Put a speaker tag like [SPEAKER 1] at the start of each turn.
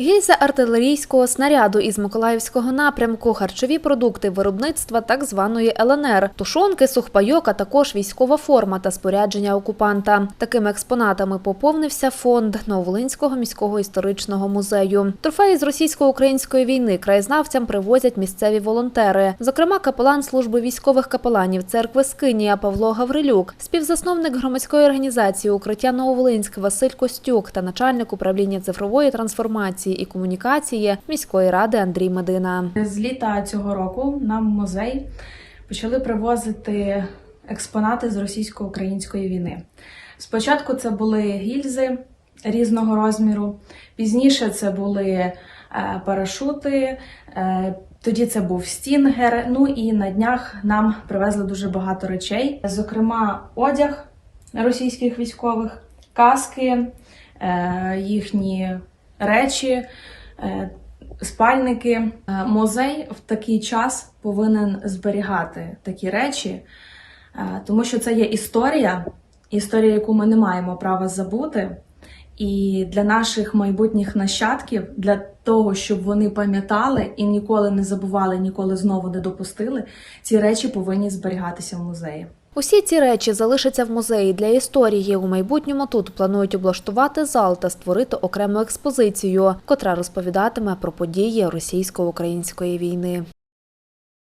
[SPEAKER 1] Гільза артилерійського снаряду із Миколаївського напрямку, харчові продукти виробництва так званої ЛНР, тушонки, сухпайок, а також військова форма та спорядження окупанта. Такими експонатами поповнився фонд Нововолинського міського історичного музею. Трофеї з російсько-української війни краєзнавцям привозять місцеві волонтери. Зокрема, капелан служби військових капеланів церкви Скинія Павло Гаврилюк, співзасновник громадської організації Укриття Нововолинськ Василь Костюк та начальник управління цифрової трансформації і комунікації міської ради Андрій Медина.
[SPEAKER 2] З літа цього року нам в музей почали привозити експонати з російсько-української війни. Спочатку це були гільзи різного розміру, пізніше це були е, парашути, е, тоді це був стінгер. Ну і на днях нам привезли дуже багато речей, зокрема, одяг російських військових, каски, е, їхні речі. е, спальники. Е, Музей в такий час повинен зберігати такі речі, е, тому що це є історія, історія, яку ми не маємо права забути. І для наших майбутніх нащадків, для того, щоб вони пам'ятали і ніколи не забували, ніколи знову не допустили, ці речі повинні зберігатися в музеї.
[SPEAKER 1] Усі ці речі залишаться в музеї для історії. У майбутньому тут планують облаштувати зал та створити окрему експозицію, котра розповідатиме про події російсько-української війни.